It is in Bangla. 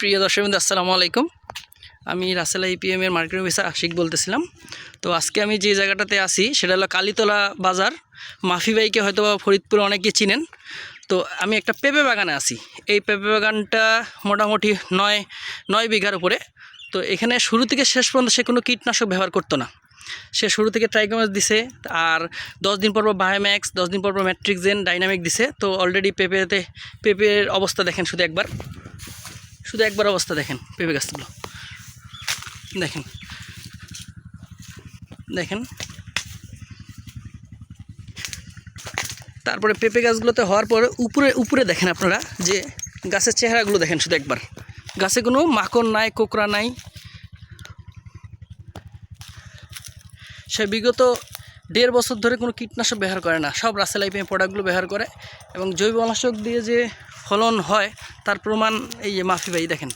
প্রিয় দর্শক আসসালামু আলাইকুম। আমি রাসেলা আইপিএম এর মার্কেটিং অফিসার আশিক বলতেছিলাম। তো আজকে আমি যে জায়গাটাতে আছি, সেটা হলো কালীতলা বাজার। মাফি বাইকে হয়তো ফরিদপুরে অনেকে চিনেন। তো আমি একটা পেঁপে বাগানে আছি। এই পেঁপে বাগানটা মোটামুটি নয় নয় বিঘার উপরে। তো এখানে শুরু থেকে শেষ পর্যন্ত সে কোনো কীটনাশক ব্যবহার করতো না। সে শুরু থেকে ট্রাইকোমাস দিছে, আর দশ দিন পর বায়োম্যাক্স, দশ দিন পর ম্যাট্রিক্সেন ডাইনামিক দিছে। তো অলরেডি পেঁপেতে, পেঁপের অবস্থা দেখেন শুধু একবার। শুধু একবার অবস্থা দেখেন, পেঁপে গাছগুলো। দেখেন। দেখেন। তারপরে পেঁপে গাছগুলোতে হওয়ার পরে উপরে উপরে দেখেন আপনারা যে গাছের চেহারাগুলো দেখেন শুধু একবার। গাছে কোনো মাকড় নাই, কোকড়া নাই। সে বিগত দেড় বছর ধরে কোনো কীটনাশক ব্যবহার করে না। সব রাসেল আইপিএম প্রোডাক্টগুলো ব্যবহার করে এবং জৈবনাশক দিয়ে যে ফলন হয়, তার প্রমাণ এই যে মাফি ভাই, দেখেন।